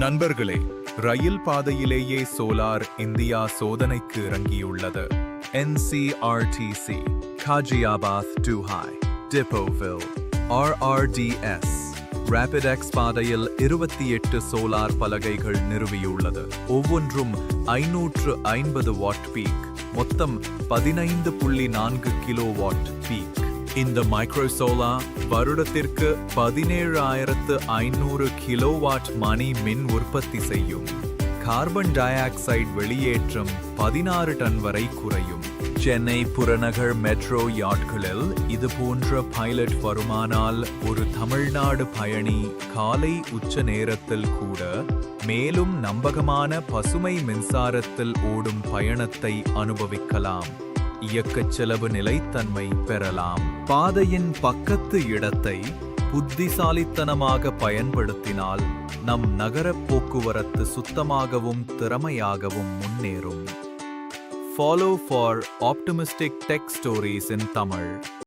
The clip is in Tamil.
நண்பர்களே ரயில் பாதையிலேயே சோலார் இந்தியா சோதனைக்கு இறங்கியுள்ளது. என்சிஆர்டிசி காஜியாபாத் டுஹாய் டிப்போவில் ஆர்ஆர்டிஎஸ் ராபிடெக்ஸ் பாதையில் இருபத்தி எட்டு சோலார் பலகைகள் நிறுவியுள்ளது. ஒவ்வொன்றும் ஐநூற்று ஐம்பது வாட் பீக் மொத்தம் பதினைந்து புள்ளி நான்கு கிலோ வாட் பீக். இந்த மைக்ரோசோலா வருடத்திற்கு பதினேழாயிரத்து ஐநூறு கிலோவாட் மணி மின் உற்பத்தி செய்யும். கார்பன் டை ஆக்சைடு வெளியேற்றம் பதினாறு டன் வரை குறையும். சென்னை புறநகர் மெட்ரோ யாட்களில் இது போன்ற பைலட் வருமானால் ஒரு தமிழ்நாடு பயணி காலை உச்ச நேரத்தில் கூட மேலும் நம்பகமான பசுமை மின்சாரத்தில் ஓடும் பயணத்தை அனுபவிக்கலாம். இயக்கச் செலவு நிலைத்தன்மை பெறலாம். பாதையின் பக்கத்து இடத்தை புத்திசாலித்தனமாக பயன்படுத்தினால் நம் நகர போக்குவரத்து சுத்தமாகவும் திறமையாகவும் முன்னேறும். Follow for optimistic tech stories in Tamil